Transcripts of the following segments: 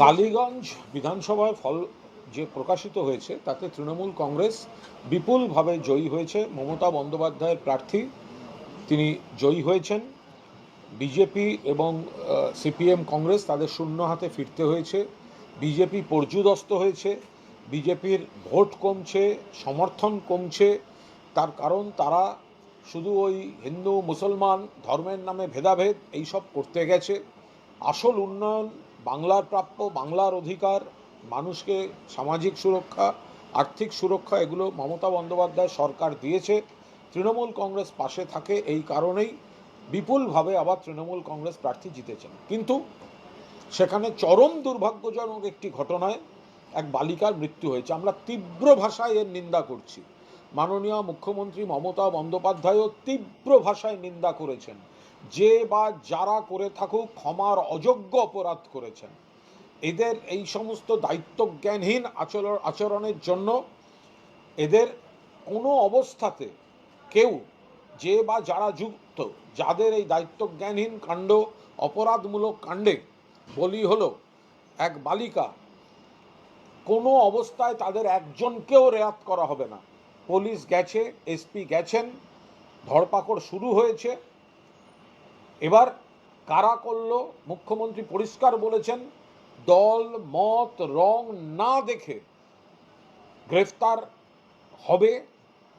কালীগঞ্জ বিধানসভায় ফল যে প্রকাশিত হয়েছে, তাতে তৃণমূল কংগ্রেস বিপুলভাবে জয়ী হয়েছে। মমতা বন্দ্যোপাধ্যায়ের প্রার্থী তিনি জয়ী হয়েছেন। বিজেপি এবং সিপিএম কংগ্রেস তাদের শূন্য হাতে ফিরতে হয়েছে। বিজেপি পর্যুদস্ত হয়েছে। বিজেপির ভোট কমছে, সমর্থন কমছে। তার কারণ তারা শুধু ওই হিন্দু, মুসলমান, ধর্মের নামে ভেদাভেদ, এইসব করতে গেছে। আসল উন্নয়ন বাংলার প্রাপ্য, বাংলার অধিকার, মানুষকে সামাজিক সুরক্ষা, আর্থিক সুরক্ষা, এগুলো মমতা বন্দ্যোপাধ্যায় সরকার দিয়েছে। তৃণমূল কংগ্রেস পাশে থাকে এই কারণেই বিপুলভাবে আবার তৃণমূল কংগ্রেস প্রার্থী জিতেছেন। কিন্তু সেখানে চরম দুর্ভাগ্যজনক একটি ঘটনায় এক বালিকার মৃত্যু হয়েছে। আমরা তীব্র ভাষায় এর নিন্দা করছি। মাননীয় মুখ্যমন্ত্রী মমতা বন্দ্যোপাধ্যায়ও তীব্র ভাষায় নিন্দা করেছেন। যে বা যারা করে থাকুক ক্ষমার অযোগ্য অপরাধ করেছেন। এদের এই সমস্ত দায়িত্বজ্ঞানহীন আচরণ আচরণের জন্য এদের কোনো অবস্থাতে কেউ যে বা যারা যুক্ত, যাদের এই দায়িত্বজ্ঞানহীন কাণ্ড, অপরাধমূলক কাণ্ডে বলি হলো এক বালিকা, কোনো অবস্থায় তাদের একজনকেও রেয়াত করা হবে না। পুলিশ গেছে, এসপি গেছেন, ধরপাকড় শুরু হয়েছে এবার কারা করল? মুখ্যমন্ত্রী পরিষ্কার বলেছেন, দল, মত, রং না দেখে গ্রেফতার হবে,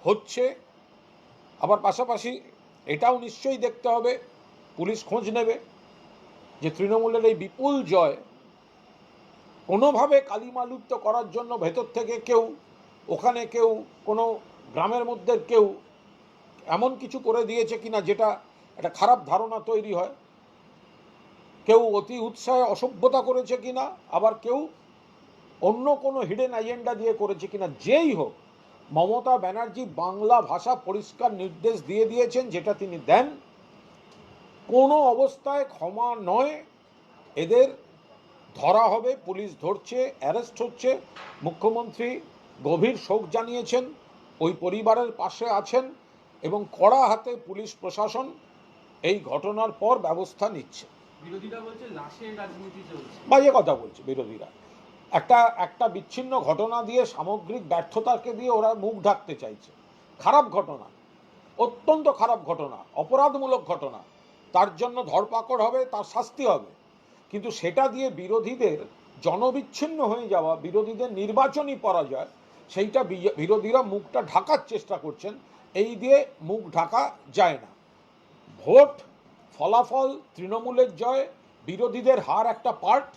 হচ্ছে। আবার পাশাপাশি এটাও নিশ্চয়ই দেখতে হবে, পুলিশ খোঁজ নেবে যে তৃণমূলের এই বিপুল জয় কোনোভাবে কালিমালুপ্ত করার জন্য ভেতর থেকে কেউ, ওখানে কেউ, কোনো গ্রামের মধ্যে কেউ এমন কিছু করে দিয়েছে কিনা যেটা একটা খারাপ ধারণা তৈরি হয়। কেউ অতি উৎসাহে অসভ্যতা করেছে কিনা, আবার কেউ অন্য কোনো হিডেন এজেন্ডা দিয়ে করেছে কিনা, যেই হোক, মমতা ব্যানার্জি বাংলা ভাষা পরিষ্কার নির্দেশ দিয়ে দিয়েছেন, যেটা তিনি দেন। কোনো অবস্থায় ক্ষমা নয়। এদের ধরা হবে, পুলিশ ধরছে অ্যারেস্ট হচ্ছে। মুখ্যমন্ত্রী গভীর শোক জানিয়েছেন, ওই পরিবারের পাশে আছেন এবং কড়া হাতে পুলিশ প্রশাসন এই ঘটনার পর ব্যবস্থা নিচ্ছে। বাজে কথা বলছে বিরোধীরা। একটা একটা বিচ্ছিন্ন ঘটনা দিয়ে সামগ্রিক ব্যর্থতাকে দিয়ে ওরা মুখ ঢাকতে চাইছে। খারাপ ঘটনা অত্যন্ত খারাপ ঘটনা অপরাধমূলক ঘটনা। তার জন্য ধরপাকড় হবে তার শাস্তি হবে। কিন্তু সেটা দিয়ে বিরোধীদের জনবিচ্ছিন্ন হয়ে যাওয়া বিরোধীদের নির্বাচনী পরাজয় সেইটা বিরোধীরা মুখটা ঢাকার চেষ্টা করছেন। এই দিয়ে মুখ ঢাকা যায় না। ভোট, ফলাফল, তৃণমূলের জয়, বিরোধীদের হার একটা পার্ট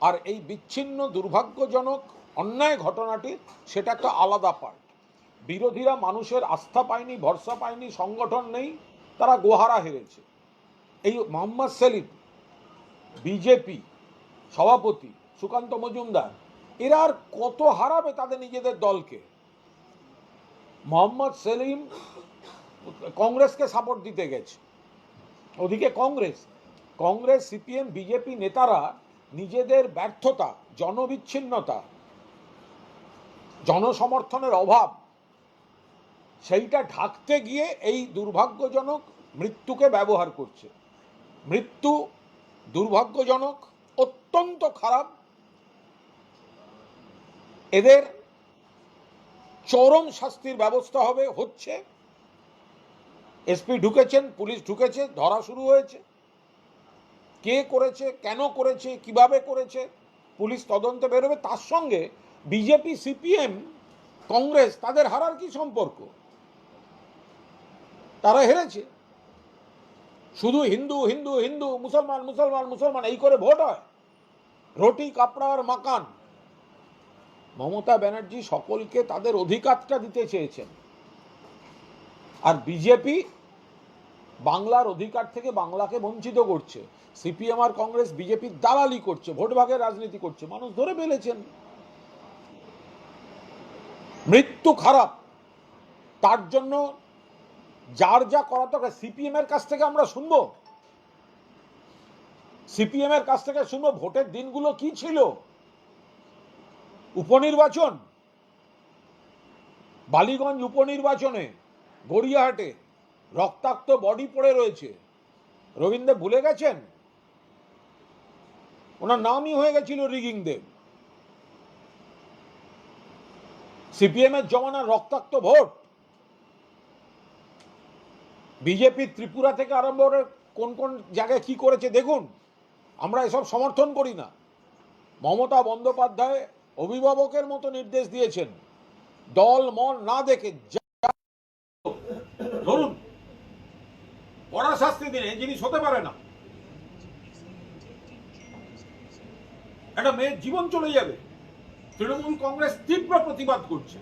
আর এই বিচ্ছিন্ন, দুর্ভাগ্যজনক, অন্যায় ঘটনাটি সেটা একটা আলাদা পার্ট বিরোধীরা মানুষের আস্থা পায়নি, ভরসা পায়নি, সংগঠন নেই, তারা গোহারা হেরেছে। এই মোহাম্মদ সেলিম, বিজেপি, সভাপতি, সুকান্ত মজুমদার, এরা আর কত হারাবে তাদের নিজেদের দলকে? মোহাম্মদ সেলিম কংগ্রেসকে সাপোর্ট দিতে গেছে। ওদিকে কংগ্রেস। কংগ্রেস, সিপিএম, বিজেপি নেতারা নিজেদের ব্যর্থতা, জনবিচ্ছিন্নতা, জনসমর্থনের অভাব, সেইটা ঢাকতে গিয়ে এই দুর্ভাগ্যজনক মৃত্যুকে ব্যবহার করছে। মৃত্যু দুর্ভাগ্যজনক, অত্যন্ত খারাপ। এদের চরম শাস্তির ব্যবস্থা হবে, হচ্ছে এসপি ঢুকেছেন, পুলিশ ঢুকেছে, ধরা শুরু হয়েছে। কে করেছে, কেন করেছে, কীভাবে করেছে, পুলিশ তদন্তে বেরোবে। তার সঙ্গে বিজেপি, সিপিএম, কংগ্রেস, তাদের হারার কি সম্পর্ক? তারা হেরেছে। শুধু হিন্দু হিন্দু হিন্দু, মুসলমান মুসলমান মুসলমান, এই করে ভোট হয়। রুটি, কাপড়া আর মাকান। মমতা ব্যানার্জি সকলকে তাদের অধিকারটা দিতে চেয়েছেন। আর বিজেপি বাংলার অধিকার থেকে বাংলাকে বঞ্চিত করছে। সিপিএম আর কংগ্রেস বিজেপির দালালি করছে, ভোট ভাগের রাজনীতি করছে, মানুষ ধরে ফেলেছেন। মৃত্যু খারাপ। তার জন্য যার যা করা দরকার সিপিএম এর কাছ থেকে আমরা শুনব। সিপিএম এর কাছ থেকে শুনব, ভোটের দিনগুলো কি ছিল? উপনির্বাচন, বালিগঞ্জ উপনির্বাচনে গড়িয়াহাটে রক্তাক্ত বডি পড়ে রয়েছে। রবীন্দ্র, ভুলে গেছেন? ওনার নামই হয়ে গেছিল রিগিং দেব। সিপিএম এর জমানার রক্তাক্ত ভোট। বিজেপি ত্রিপুরা থেকে আরম্ভ করে কোন কোন জায়গায় কি করেছে দেখুন। আমরা এসব সমর্থন করি না। মমতা বন্দ্যোপাধ্যায় অভিভাবকের মতো নির্দেশ দিয়েছেন। দল মন না দেখে যা- ধরুন কড়া শাস্তি দিন এই জিনিস হতে পারে না। একটা মেয়ের জীবন চলে যাবে। তৃণমূল কংগ্রেস তীব্র প্রতিবাদ করছে।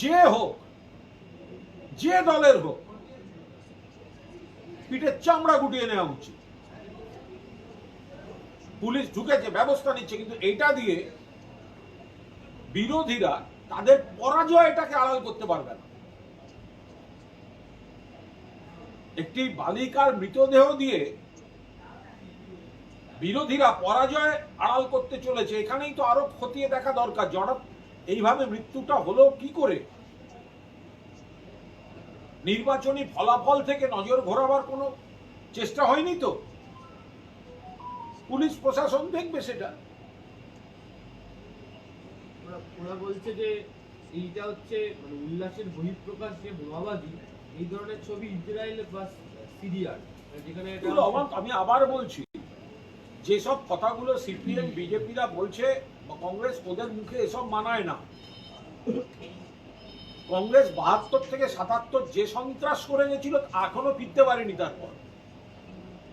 যে হোক, যে দলের হোক, পিঠের চামড়া গুটিয়ে নেওয়া উচিত। পুলিশ ঢুকেছে, ব্যবস্থা নিচ্ছে, কিন্তু এটা দিয়ে বিরোধীরা তাদের পরাজয়টাকে আড়াল করতে পারবে না। একটি বালিকার মৃতদেহ দিয়ে বিরোধীরা পরাজয় আড়াল করতে চলেছে। এখানেই তো আরও খতিয়ে দেখা দরকার। জড়াত এইভাবে মৃত্যুটা হলো কি করে? নির্বাচনী ফলাফল থেকে নজর ঘোরাবার কোনো চেষ্টা হয়নি তো? পুলিশ প্রশাসন দেখবে সেটা। ওরা বলছে যে এইটা হচ্ছে মানে উল্লাসের বহিঃপ্রকাশ যে বোমাবাজি এই ধরনের ছবি ইসরায়েল বা সিরিয়ার, যেখানে আমি আবার বলছি, যেসব কথাগুলো সিপিএম, বিজেপিরা বলছে কংগ্রেস ওদের মুখে এসব মানায় না। কংগ্রেস বাহাত্তর থেকে সাতাত্তর যে সন্ত্রাস করে গেছিল, এখনও ফিরতে পারেনি তারপর।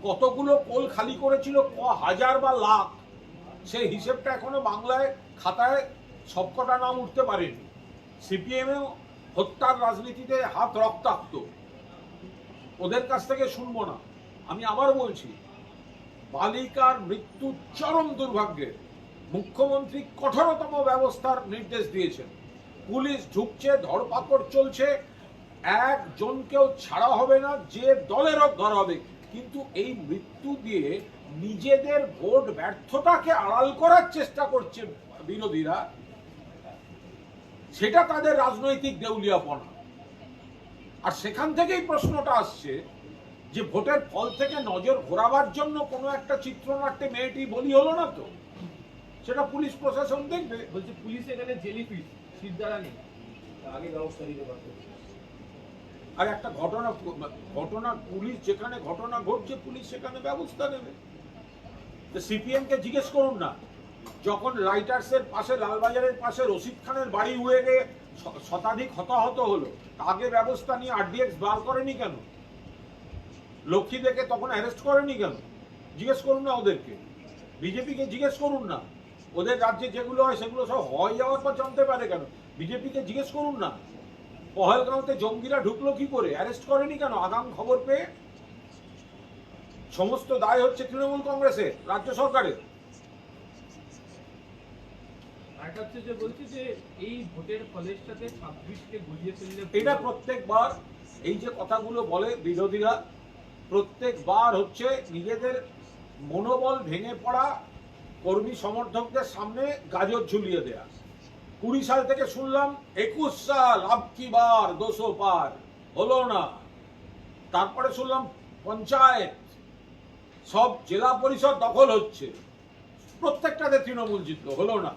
কতগুলো কোল খালি করেছিল, ক হাজার বা লাখ, সেই হিসেবটা এখনও বাংলায় খাতায় সবকটা নাম উঠতে পারেনি। সিপিএমও হত্যার রাজনীতিতে হাত রক্তাক্ত। ওদের কাছ থেকে শুনব না। আমি আবার বলছি, বালিকার মৃত্যু চরম দুর্ভাগ্যের মুখ্যমন্ত্রী কঠোরতম ব্যবস্থার নির্দেশ দিয়েছেন। পুলিশ ঢুকছে, ধরপাকড় চলছে, একজনকেও ছাড়া হবে না, যে দলের হোক ধরা হবে। কিন্তু এই মৃত্যু দিয়ে নিজেদের ভোট ব্যর্থতাকে আড়াল করার চেষ্টা করছে বিরোধীরা। সেটা তাদের রাজনৈতিক দেউলিয়াপনা। আর সেখান থেকেই প্রশ্নটা আসছে যে ভোটের ফল থেকে নজর ঘোরাবার জন্য কোনো একটা চিত্রনাট্যে মেয়েটি বলি হলো না তো? সেটা পুলিশ প্রশাসন দেখবে। বলছে পুলিশ এখানে জেলিফিশ শিরদাঁড়া নেই। আগে ব্যবস্থা নিতে পারতো। আর একটা ঘটনা ঘটনা পুলিশ যেখানে ঘটনা ঘটছে পুলিশ সেখানে ব্যবস্থা নেবে। সিপিএম কে জিজ্ঞেস করুন না। যখন রাইটার্সের পাশে, লালবাজারের পাশে রশিদ খানের বাড়ি উড়ে গিয়ে শতাধিক হতাহত হলো আগে ব্যবস্থা নিয়ে আরডিএক্স বার করেনি কেন? লক্ষ্মী দেখে তখন অ্যারেস্ট করেনি কেন? জিজ্ঞেস করুন না ওদেরকে। বিজেপিকে জিজ্ঞেস করুন না। ওদের রাজ্যে যেগুলো হয়, সেগুলো সব হয়ে যাওয়ার পর জানতে পারে কেন? বিজেপিকে জিজ্ঞেস করুন না। পহলগাঁওতে জঙ্গিরা ঢুকলো কি করে? অ্যারেস্ট করেনি কেন? আগাম খবর পেয়ে? সমস্ত দায় হচ্ছে তৃণমূল কংগ্রেসের, রাজ্য সরকারের। আরেকটা হচ্ছে যে বলছে এই ভোটের ফলের ছাব্বিশকে গুলিয়ে ফেললে এটা প্রত্যেকবার এই যে কথাগুলো বলে বিরোধীরা, প্রত্যেকবার হচ্ছে নিজেদের মনোবল ভেঙে পড়া কর্মী সমর্থকদের সামনে গাজর ঝুলিয়ে দেয়া। কুড়ি সাল থেকে শুনলাম, একুশ সাল, আব কি বার দোষো পার, হলো না। তারপরে শুনলাম, পঞ্চায়েত, সব জেলা পরিষদ দখল হচ্ছে। প্রত্যেকটাতে তৃণমূল জিতলো, হলো না।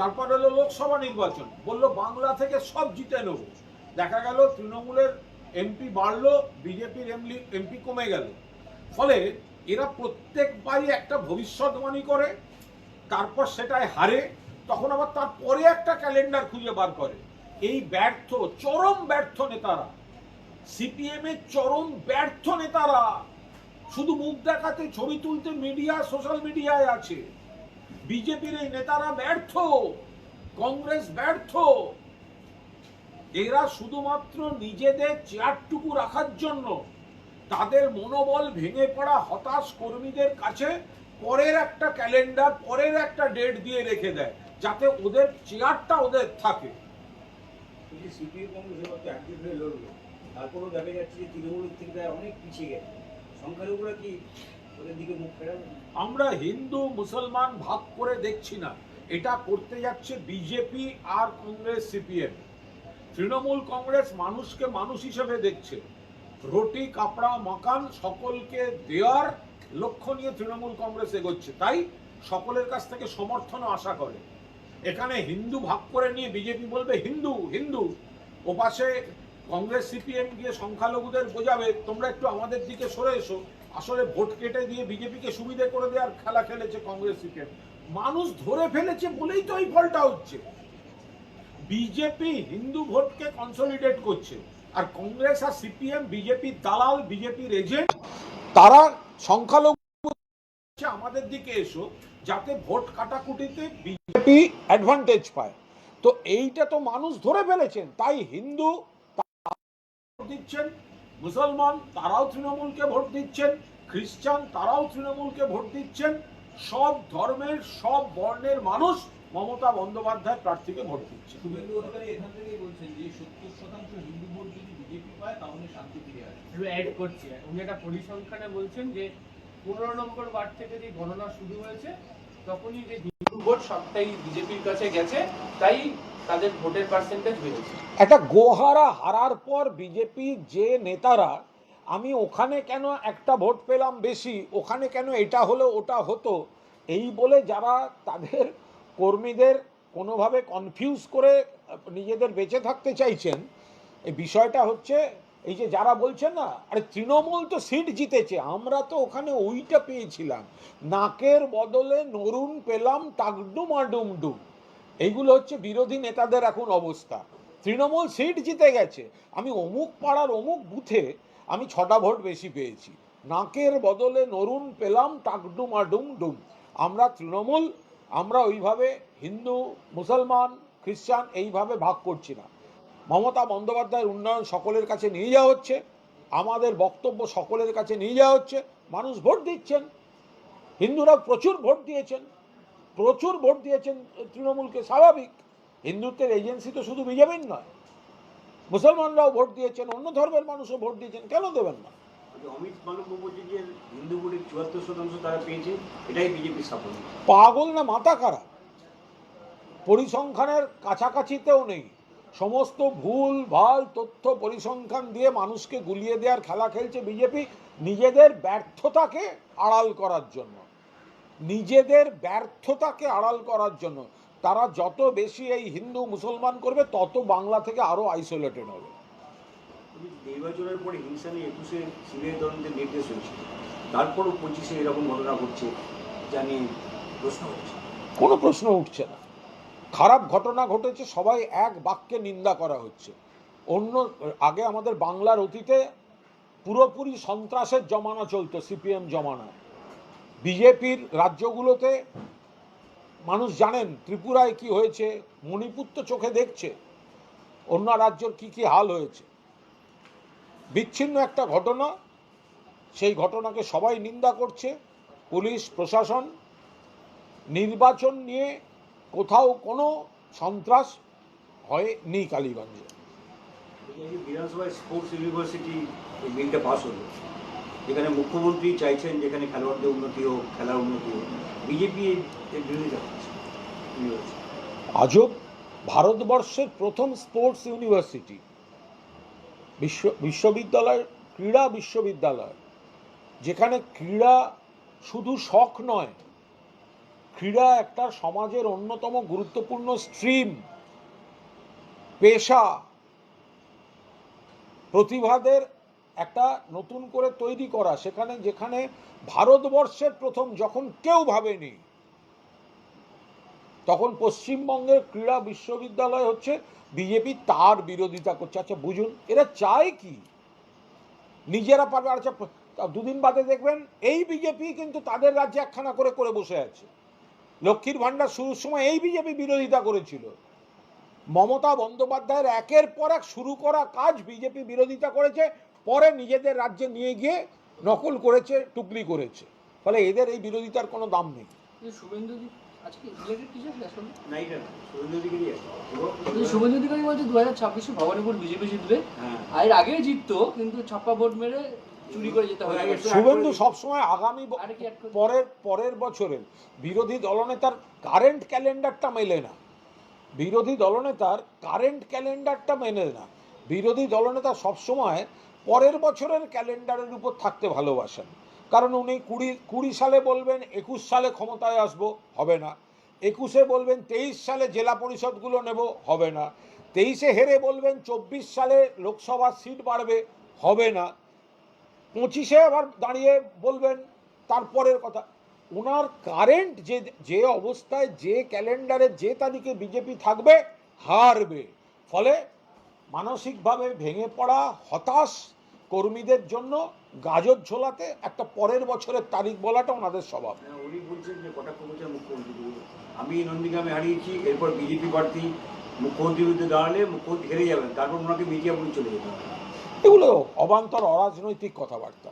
তারপর হলো লোকসভা নির্বাচন। বলল, বাংলা থেকে সব জিতে নেব। দেখা গেল, তৃণমূলের এমপি বাড়লো, বিজেপির এমপি এমপি কমে গেল। ফলে এরা প্রত্যেকবারই একটা ভবিষ্যৎবাণী করে, তারপর সেটায় হারে, তখন আবার তারপরে একটা ক্যালেন্ডার খুঁজে বার করে। এই ব্যর্থ, চরম ব্যর্থ নেতারা, সিপিএম এর চরম ব্যর্থ নেতারা, শুধু মুখ দেখাতে, ছবি তুলতে, মিডিয়া, সোশ্যাল মিডিয়ায় আছে। বিজেপির এই নেতারা ব্যর্থ, কংগ্রেস ব্যর্থ। এরা শুধুমাত্র নিজেদের চেয়ারটুকু রাখার জন্য, তাদের মনোবল ভেঙে পড়া হতাশ কর্মীদের কাছে পরের একটা ক্যালেন্ডার, পরের একটা ডেট দিয়ে রেখে দেয়, যাতে ওদের চেয়ারটা ওদের থাকে। তারপরেও দেখা যাচ্ছে যে তৃণমূলের থেকে অনেক পিছিয়ে গেছে। সংখ্যালঘুরা কি আমরা হিন্দু, মুসলমান ভাগ করে দেখছি না। এটা করতে যাচ্ছে বিজেপি আর কংগ্রেস সিপিএম। তৃণমূল কংগ্রেস মানুষকে মানুষ হিসেবে দেখছে। রুটি, কাপড়া, মাকান সকলকে দেওয়ার লক্ষ্য নিয়ে তৃণমূল কংগ্রেস এগোচ্ছে। তাই সকলের কাছ থেকে সমর্থনও আশা করে। এখানে হিন্দু ভাগ করে নিয়ে বিজেপি বলবে, হিন্দু হিন্দু, ওপাশে কংগ্রেস সিপিএম গিয়ে সংখ্যালঘুদের বোঝাবে, তোমরা একটু আমাদের দিকে সরে এসো। আসলে ভোট কেটে দিয়ে বিজেপিকে সুবিধে করে দেওয়ার খেলা খেলেছে কংগ্রেস সিপিএম মানুষ ধরে ফেলেছে বলেই তো এই ফলটা হচ্ছে। বিজেপি হিন্দু ভোটকে কনসলিডেট করছে। আর কংগ্রেস আর সিপিএম, বিজেপি দালাল, বিজেপির এজেন্ট তারা সংখ্যালঘু আমাদের দিকে এসো, যাতে ভোট কাটাকুটিতে বিজেপি অ্যাডভান্টেজ পায়। তো এইটা তো মানুষ ধরে ফেলেছেন, তাই হিন্দু দিচ্ছেন। মুসলমান তারাও তৃণমূলকে ভোট দিচ্ছেন খ্রিস্টান তারাও তৃণমূলকে ভোট দিচ্ছেন সব ধর্মের সব বর্ণের মানুষ মমতা বন্দ্যোপাধ্যায় প্রার্থীকে ভোট দিচ্ছে। শুভেন্দু অধিকারী এখান থেকেই বলছেন যে সত্তর শতাংশ হিন্দু ভোট যদি বিজেপি পায় তাহলে শান্তি ফিরে আসবে। অ্যাড করছি উনি একটা পরিসংখ্যানে বলছেন যে পনেরো নম্বর ওয়ার্ড থেকে যে গণনা শুরু হয়েছে তখনই যে হিন্দু ভোট সবটাই বিজেপির কাছে গেছে তাই তাদের ভোটের পার্সেন্টেজ বেড়েছে। একটা গোহারা হারার পর বিজেপি যে নেতারা, আমি ওখানে কেন একটা ভোট পেলাম বেশি, ওখানে কেন এটা হলো ওটা হতো, এই বলে যারা তাদের কর্মীদের কোনোভাবে কনফিউজ করে নিজেদের বেঁচে থাকতে চাইছেন, এই বিষয়টা হচ্ছে, এই যে যারা বলছেন না, আরে তৃণমূল তো সিট জিতেছে, আমরা তো ওখানে ওইটা পেয়েছিলাম, নাকের বদলে নরুন পেলাম টাকডুম আডুম ডুম এইগুলো হচ্ছে বিরোধী নেতাদের এখন অবস্থা। তৃণমূল সিট জিতে গেছে। আমি অমুক পাড়ার অমুক বুথে আমি ছটা ভোট বেশি পেয়েছি। নাকের বদলে নরুন পেলাম টাকডুম আডুম ডুম। আমরা তৃণমূল, আমরা ওইভাবে হিন্দু, মুসলমান, খ্রিস্টান এইভাবে ভাগ করছি না। মমতা বন্দ্যোপাধ্যায়ের উন্নয়ন সকলের কাছে নিয়ে যাওয়া হচ্ছে। আমাদের বক্তব্য সকলের কাছে নিয়ে যাওয়া হচ্ছে। মানুষ ভোট দিচ্ছেন। হিন্দুরা প্রচুর ভোট দিয়েছেন। প্রচুর ভোট দিয়েছেন তৃণমূলকে স্বাভাবিক। হিন্দুত্বের এজেন্সি তো শুধু বিজেপির নয়। মুসলমানরাও ভোট দিয়েছেন অন্য ধর্মের মানুষও ভোট দিয়েছেন কেন দেবেন না? অমিত মালব্য বলছে যে হিন্দু ভোটের চুয়াত্তর শতাংশ তারা পেয়েছে এটাই বিজেপির সাফল্য পাগল না মাথা খারাপ? পরিসংখ্যানের কাছাকাছিতেও নেই। সমস্ত ভুল ভালো তথ্য পরিসংখ্যান দিয়ে মানুষকে গুলিয়ে দেওয়ার খেলা খেলছে বিজেপি। নিজেদের ব্যর্থতাকে আড়াল করার জন্য। নিজেদের ব্যর্থতাকে আড়াল করার জন্য। তারা যত বেশি এই হিন্দু মুসলমান করবে তত বাংলা থেকে আরও আইসোলেটেড হবে। নির্বাচনের পরে হিংসা নিয়ে একুশে সিবিআই তদন্তের নির্দেশ হয়েছে তারপরও পঁচিশে এরকম ঘটনা ঘটছে যা নিয়ে প্রশ্ন হচ্ছে কোনো প্রশ্ন উঠছে না। খারাপ ঘটনা ঘটেছে সবাই এক বাক্যে নিন্দা করা হচ্ছে। অন্য আগে আমাদের বাংলার অতীতে পুরোপুরি সন্ত্রাসের জমানা চলতো সিপিএম জমানা বিজেপির রাজ্যগুলোতে মানুষ জানেন ত্রিপুরায় কি হয়েছে, মণিপুর তো চোখে দেখছে, অন্য রাজ্যর কি কি হাল হয়েছে। বিচ্ছিন্ন একটা ঘটনা, সেই ঘটনাকে সবাই নিন্দা করছে, পুলিশ, প্রশাসন, নির্বাচন নিয়ে কোথাও কোনো সন্ত্রাস হয়নি কালীগঞ্জে। বিধানসভায় স্পোর্টস ইউনিভার্সিটি বিলটা পাস হলো। যেখানে মুখ্যমন্ত্রী চাইছেন যেখানে খেলোয়াড়দের উন্নতি হোক, খেলার উন্নতি হোক বিজেপি এর আজব ভারতবর্ষের প্রথম স্পোর্টস ইউনিভার্সিটি বিশ্ব, বিশ্ববিদ্যালয়, ক্রীড়া বিশ্ববিদ্যালয়, যেখানে ক্রীড়া শুধু শখ নয়, ক্রীড়া একটা সমাজের অন্যতম গুরুত্বপূর্ণ স্ট্রিম পেশা, প্রতিভাদের একটা নতুন করে তৈরি করা, সেখানে, যেখানে ভারতবর্ষের প্রথম যখন কেউ ভাবেনি, তখন পশ্চিমবঙ্গের ক্রীড়া বিশ্ববিদ্যালয় হচ্ছে বিজেপি, তার বিরোধিতা করছে। আচ্ছা বুঝুন, এরা চায় কি? নিজেরা পারবে আচ্ছা দুদিন বাদে দেখবেন, এই বিজেপি কিন্তু তাদের রাজ্যে একখানা করে করে বসে আছে। লক্ষ্মীর ভাণ্ডার শুরুর সময় এই বিজেপি বিরোধিতা করেছিল। মমতা বন্দ্যোপাধ্যায়ের একের পর এক শুরু করা কাজ বিজেপি বিরোধিতা করেছে পরে নিজেদের রাজ্যে নিয়ে গিয়ে নকল করেছে টুকলি করেছে। ফলে এদের এই বিরোধিতার কোনো দাম নেই। শুভেন্দু অধিকারী বলছে দু হাজার ছাব্বিশে ভবানীপুর বিজেপি জিতবে। হ্যাঁ। আর এর আগে জিততো কিন্তু ছাপ্পা ভোট মেরে চুরি করে যেতে হবে শুভেন্দু সবসময় আগামী ব- আর কি add করবে? পরের পরের বছরের বিরোধী দলনেতার কারেন্ট ক্যালেন্ডারটা মেলে না। বিরোধী দলনেতার কারেন্ট ক্যালেন্ডারটা মেলে না। বিরোধী দলনেতা সবসময় পরের বছরের ক্যালেন্ডারের উপর থাকতে ভালোবাসেন। কারণ উনি কুড়ি কুড়ি সালে বলবেন, একুশ সালে ক্ষমতায় আসব, হবে না। একুশে বলবেন, তেইশ সালে জেলা পরিষদগুলো নেব, হবে না। তেইশে হেরে বলবেন, চব্বিশ সালে লোকসভার সিট বাড়বে, হবে না। পঁচিশে আবার দাঁড়িয়ে বলবেন, তারপরের কথা। ওনার কারেন্ট যে যে অবস্থায়, যে ক্যালেন্ডারে যে তারিখে বিজেপি থাকবে, হারবে। ফলে মানসিকভাবে ভেঙে পড়া হতাশ কর্মীদের জন্য গাজর ঝোলাতে একটা পরের বছরের তারিখ বলাটা ওনাদের স্বভাব। হ্যাঁ, উনি বলছেন যে করছেন মুখ্যমন্ত্রী আমি নন্দীগ্রামে হারিয়েছি এরপর বিজেপি প্রার্থী মুখ্যমন্ত্রীর বিরুদ্ধে দাঁড়ালে মুখ্যমন্ত্রী হেরে যাবেন তারপর ওনাকে মিডিয়া বলে চলে যেতে হবে। এগুলো অবান্তর অরাজনৈতিক কথাবার্তা।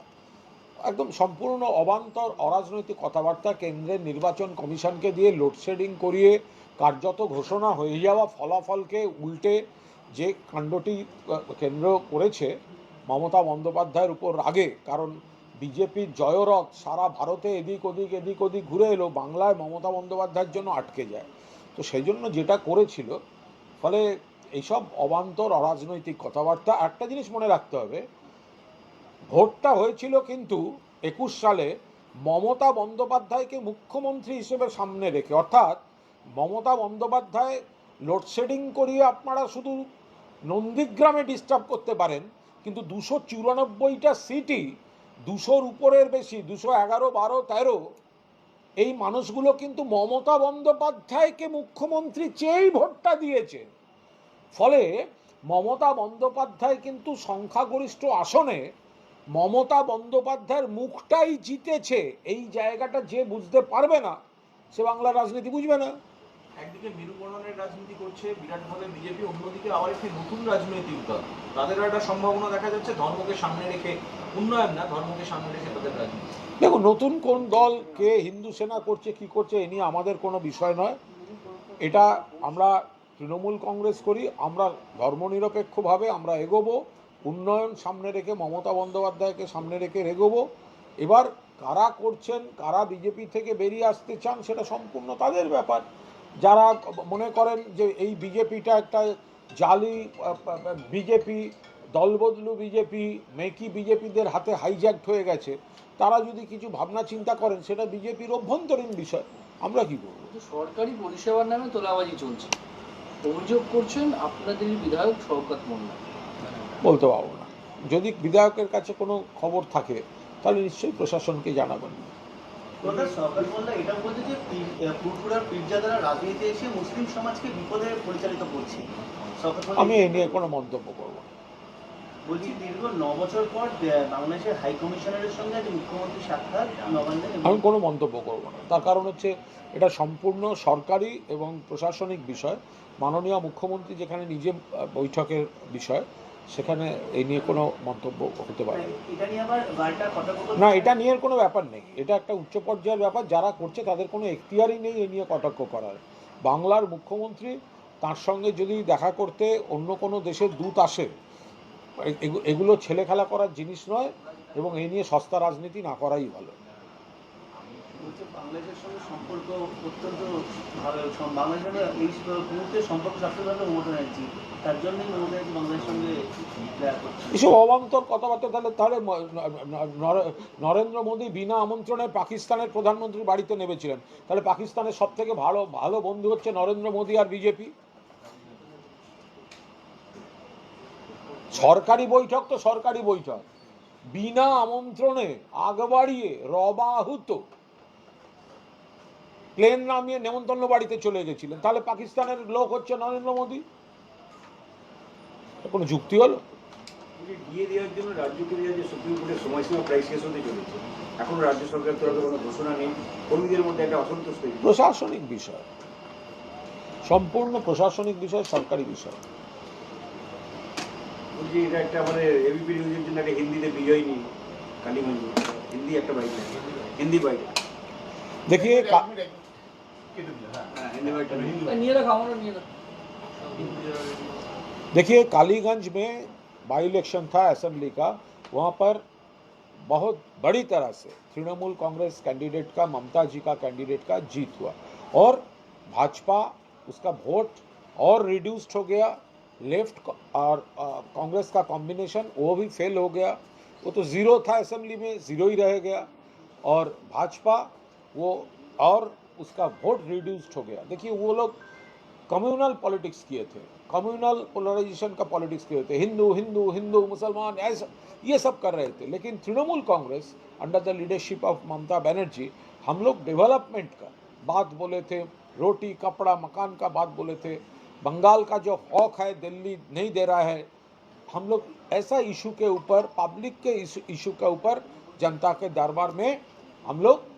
একদম সম্পূর্ণ অবান্তর অরাজনৈতিক কথাবার্তা কেন্দ্রের নির্বাচন কমিশনকে দিয়ে লোডশেডিং করিয়ে কার্যত ঘোষণা হয়ে যাওয়া ফলাফলকে উল্টে যে কাণ্ডটি কেন্দ্র করেছে মমতা বন্দ্যোপাধ্যায়ের উপর রাগে, কারণ বিজেপির জয়রথ সারা ভারতে এদিক ওদিক এদিক ওদিক ঘুরে এলো, বাংলায় মমতা বন্দ্যোপাধ্যায়ের জন্য আটকে যায়। তো সেই জন্য যেটা করেছিল, ফলে এইসব অবান্তর অরাজনৈতিক কথাবার্তা, একটা জিনিস মনে রাখতে হবে, ভোটটা হয়েছিল কিন্তু একুশ সালে মমতা বন্দ্যোপাধ্যায়কে মুখ্যমন্ত্রী হিসেবে সামনে রেখে, অর্থাৎ মমতা বন্দ্যোপাধ্যায় লোডশেডিং করিয়ে আপনারা শুধু নন্দীগ্রামে ডিস্টার্ব করতে পারেন, কিন্তু দুশো চুরানব্বইটা সিটি দুশোর উপরের বেশি, দুশো এগারো, বারো, তেরো, এই মানুষগুলো কিন্তু মমতা বন্দ্যোপাধ্যায়কে মুখ্যমন্ত্রী চেয়েই ভোটটা দিয়েছে। ফলে মমতা বন্দ্যোপাধ্যায় কিন্তু সংখ্যাগরিষ্ঠ আসনে মমতা বন্দ্যোপাধ্যায়ের মুখটাই জিতেছে। এই জায়গাটা যে বুঝতে পারবে না, সে বাংলার রাজনীতি বুঝবে না। একদিকে মেরুকরণের রাজনীতি করছে বিরাটভাবে বিজেপি, অন্যদিকে আবার একটি নতুন রাজনৈতিক দল। তাদেরও একটা সম্ভাবনা দেখা যাচ্ছে, ধর্মকে সামনে রেখে উন্নয়ন না, ধর্মকে সামনে রেখে তাদের রাজনীতি। দেখো নতুন কোন দল কে হিন্দু সেনা করছে, কি করছে, এ নিয়ে আমাদের কোনো বিষয় নয়। এটা আমরা তৃণমূল কংগ্রেস করি, আমরা ধর্মনিরপেক্ষভাবে আমরা এগোবো, উন্নয়ন সামনে রেখে মমতা বন্দ্যোপাধ্যায়কে সামনে রেখে এগোবো। এবার কারা করছেন, কারা বিজেপি থেকে বেরিয়ে আসতে চান, সেটা সম্পূর্ণ তাদের ব্যাপার। যারা মনে করেন যে এই বিজেপিটা একটা জালি বিজেপি দলবদলু বিজেপি মেকি বিজেপিদের হাতে হাইজ্যাক্ট হয়ে গেছে তারা যদি কিছু ভাবনা চিন্তা করেন সেটা বিজেপির অভ্যন্তরীণ বিষয়। আমরা কি করব সরকারি পরিষেবার নামে তোলাবাজি চলছে। অভিযোগ করছেন আপনাদেরই বিধায়ক শওকত মোল্লা। বলতে পারব না। যদি বিধায়কের কাছে কোনো খবর থাকে তাহলে নিশ্চয়ই প্রশাসনকে জানাবেন। সরকার মোল্লা এটা বলছে যে পীরজাদারা রাজনীতিতে এসে মুসলিম সমাজকে বিপদে পরিচালিত করছে। আমি এ নিয়ে কোনো মন্তব্য করব না। বলছি দীর্ঘ ন বছর পর বাংলাদেশের হাই কমিশনারের সঙ্গে আজ মুখ্যমন্ত্রী সাক্ষাৎ আমি কোনো মন্তব্য করব না। তার কারণ হচ্ছে এটা সম্পূর্ণ সরকারি এবং প্রশাসনিক বিষয়। মাননীয় মুখ্যমন্ত্রী যেখানে নিজে বৈঠকের বিষয় সেখানে এই নিয়ে কোনো মন্তব্য হতে পারে না। এটা নিয়ে আবার বার্তা কটাক্ষ না এটা নিয়ে কোনো ব্যাপার নেই। এটা একটা উচ্চ পর্যায়ের ব্যাপার। যারা করছে তাদের কোনো এখতিয়ারই নেই এ নিয়ে কটাক্ষ করার। বাংলার মুখ্যমন্ত্রী তার সঙ্গে যদি দেখা করতে অন্য কোনো দেশের দূত আসে এগু- এগুলো ছেলে খেলা করার জিনিস নয় এবং এই নিয়ে সস্তা রাজনীতি না করাই ভালো। বাংলাদেশের সঙ্গে সম্পর্ক অত্যন্ত ভালো। সম্পর্ক মমতা তার জন্যই মমতা বাংলাদেশের সঙ্গে অবান্তর কথাবার্তা তাহলে তাহলে নরেন্দ্র মোদী বিনা আমন্ত্রণে পাকিস্তানের প্রধানমন্ত্রীর বাড়িতে নেমেছিলেন। তাহলে পাকিস্তানের সব থেকে ভালো ভালো বন্ধু হচ্ছে নরেন্দ্র মোদী আর বিজেপি? সরকারি বৈঠক তো সরকারি বৈঠক। বিনা আমন্ত্রণে আগ বাড়িয়ে রবাহুত প্লেন নামিয়ে নেমন্তন্ন বাড়িতে চলে গেছিলেন তাহলে পাকিস্তানের লোক হচ্ছে নরেন্দ্র মোদী কোনো যুক্তি হলো যে দিয়ে দেওয়ার জন্য রাজ্যকে দেওয়া যে সুপ্রিম কোর্টের সময়সীমা প্রায় শেষ হতে চলেছে এখন রাজ্য সরকার তরফে কোনো ঘোষণা নেই কর্মীদের মধ্যে একটা অসন্তোষ তৈরি হয়েছে। প্রশাসনিক বিষয় সম্পূর্ণ প্রশাসনিক বিষয় সরকারি বিষয় বলছি এটা একটা মানে এবিপি নিউজের জন্য একটা হিন্দিতে বিজয় নিয়ে কালীগঞ্জ হিন্দি একটা বাইক হিন্দি বাইক देखिए देखिए, कालीगंज में बाई इलेक्शन था असेंबली का। वहाँ पर बहुत बड़ी तरह से तृणमूल कांग्रेस कैंडिडेट का, ममता जी का कैंडिडेट का जीत हुआ। और भाजपा उसका वोट और रिड्यूस्ड हो गया। लेफ़्ट और कांग्रेस का कॉम्बिनेशन वो भी फेल हो गया। वो तो ज़ीरो था असेंबली में ज़ीरो ही रह गया। और भाजपा, वो और उसका वोट रिड्यूस्ड हो गया। देखिए, वो लोग कम्युनल पॉलिटिक्स किए थे। कम्युनल पोलराइजेशन का पॉलिटिक्स किए थे। हिंदू हिंदू हिंदू, मुसलमान, ऐसा, ये सब कर रहे थे। लेकिन Trinamool Congress under the leadership of Mamata Banerjee, हम लोग डेवलपमेंट का बात बोले थे। रोटी, कपड़ा, मकान का बात बोले थे। बंगाल का जो हॉक है, दिल्ली नहीं दे रहा है। हम लोग ऐसा इशू के ऊपर पब्लिक के इशू के ऊपर, जनता के दरबार में हम लोग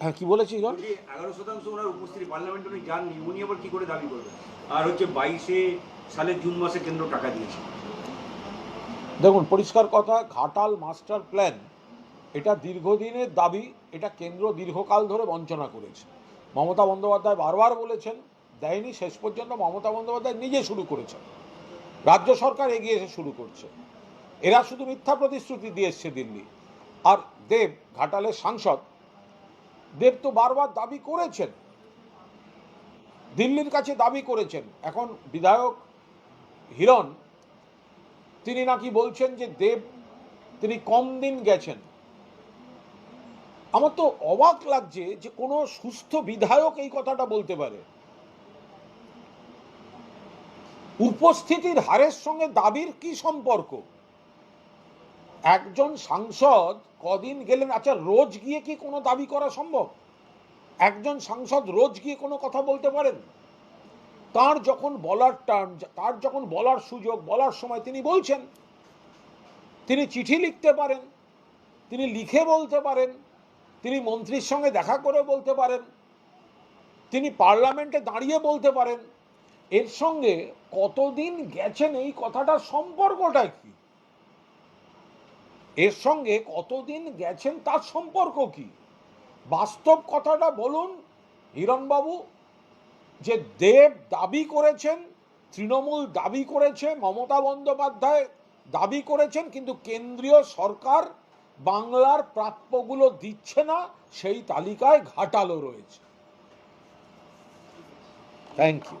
হ্যাঁ কি বলেছি? বলছি এগারো শতাংশ ওনার উপস্থিতি পার্লামেন্টে উনি যাননি উনি আবার কি করে দাবি করবেন? আর হচ্ছে বাইশে সালের জুন মাসে কেন্দ্র টাকা দিয়েছে। দেখুন পরিষ্কার কথা ঘাটাল মাস্টার প্ল্যান এটা দীর্ঘদিনের দাবি এটা কেন্দ্র দীর্ঘকাল ধরে বঞ্চনা করেছে। মমতা বন্দ্যোপাধ্যায় বারবার বলেছেন দেয়নি শেষ পর্যন্ত মমতা বন্দ্যোপাধ্যায় নিজে শুরু করেছেন। রাজ্য সরকার এগিয়ে এসে শুরু করছে। এরা শুধু মিথ্যা প্রতিশ্রুতি দিয়ে এসছে দিল্লি। আর দেব ঘাটালের সাংসদ দেব তো বারবার দাবি করেছেন। দিল্লির কাছে দাবি করেছেন। এখন বিধায়ক হিরণ, তিনি নাকি বলছেন যে দেব, তিনি কম দিন গেছেন। আমার তো অবাক লাগছে যে কোনো সুস্থ বিধায়ক এই কথাটা বলতে পারে। উপস্থিতির হারের সঙ্গে দাবির কি সম্পর্ক? একজন সাংসদ কদিন গেলেন আচ্ছা রোজ গিয়ে কি কোনো দাবি করা সম্ভব? একজন সাংসদ রোজ গিয়ে কোনো কথা বলতে পারেন? তার যখন বলার টার্ন তার যখন বলার সুযোগ, বলার সময় তিনি বলছেন, তিনি চিঠি লিখতে পারেন, তিনি লিখে বলতে পারেন, তিনি মন্ত্রীর সঙ্গে দেখা করে বলতে পারেন, তিনি পার্লামেন্টে দাঁড়িয়ে বলতে পারেন, এর সঙ্গে কতদিন গেছেন, এই কথাটার সম্পর্কটা কি? এর সঙ্গে কতদিন গেছেন তার সম্পর্ক কি? বাস্তব কথাটা বলুন, হিরণবাবু, যে দেব দাবি করেছেন, তৃণমূল দাবি করেছে, মমতা বন্দ্যোপাধ্যায় দাবি করেছেন, কিন্তু কেন্দ্রীয় সরকার বাংলার প্রাপ্যগুলো দিচ্ছে না, সেই তালিকায় ঘাটালো রয়েছে। Thank you